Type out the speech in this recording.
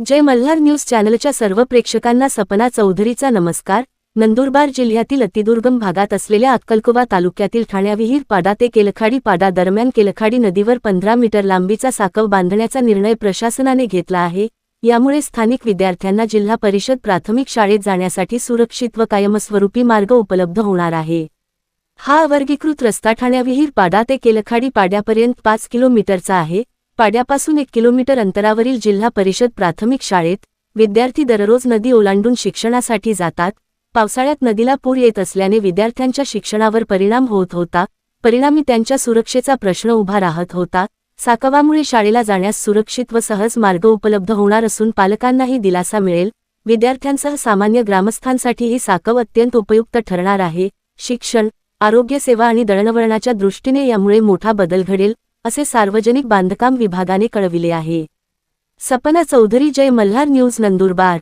जय Malhar news चॅनलच्या सर्व प्रेक्षकांना सपना चौधरीचा नमस्कार. नंदुरबार जिल्ह्यातील अतिदुर्गम भागात असलेल्या अक्कलकुवा तालुक्यातील ठाण्याविहीर पाडा ते केलखाडी पाडा दरम्यान केलखाडी नदीवर पंधरा मीटर लांबीचा साकव बांधण्याचा निर्णय प्रशासनाने घेतला आहे. यामुळे स्थानिक विद्यार्थ्यांना जिल्हा परिषद प्राथमिक शाळेत जाण्यासाठी सुरक्षित व कायमस्वरूपी मार्ग उपलब्ध होणार आहे. हा अवर्गीकृत रस्ता ठाण्याविहीर पाडा ते केलखाडी पाड्यापर्यंत पाच किलोमीटरचा आहे. पाड्यापासून एक किलोमीटर अंतरावरील जिल्हा परिषद प्राथमिक शाळेत विद्यार्थी दररोज नदी ओलांडून शिक्षणासाठी जातात. पावसाळ्यात नदीला पूर येत असल्याने विद्यार्थ्यांच्या शिक्षणावर परिणाम होत होता. परिणामी त्यांच्या सुरक्षेचा प्रश्न उभा राहत होता. साकवामुळे शाळेला जाण्यास सुरक्षित व सहज मार्ग उपलब्ध होणार असून पालकांनाही दिलासा मिळेल. विद्यार्थ्यांसह सामान्य ग्रामस्थांसाठी ही साकव अत्यंत उपयुक्त ठरणार आहे. शिक्षण आरोग्यसेवा आणि दळणवळणाच्या दृष्टीने यामुळे मोठा बदल घडेल असे सार्वजनिक बांधकाम विभागाने कळविले आहे. सपना चौधरी जय मल्हार न्यूज नंदुरबार.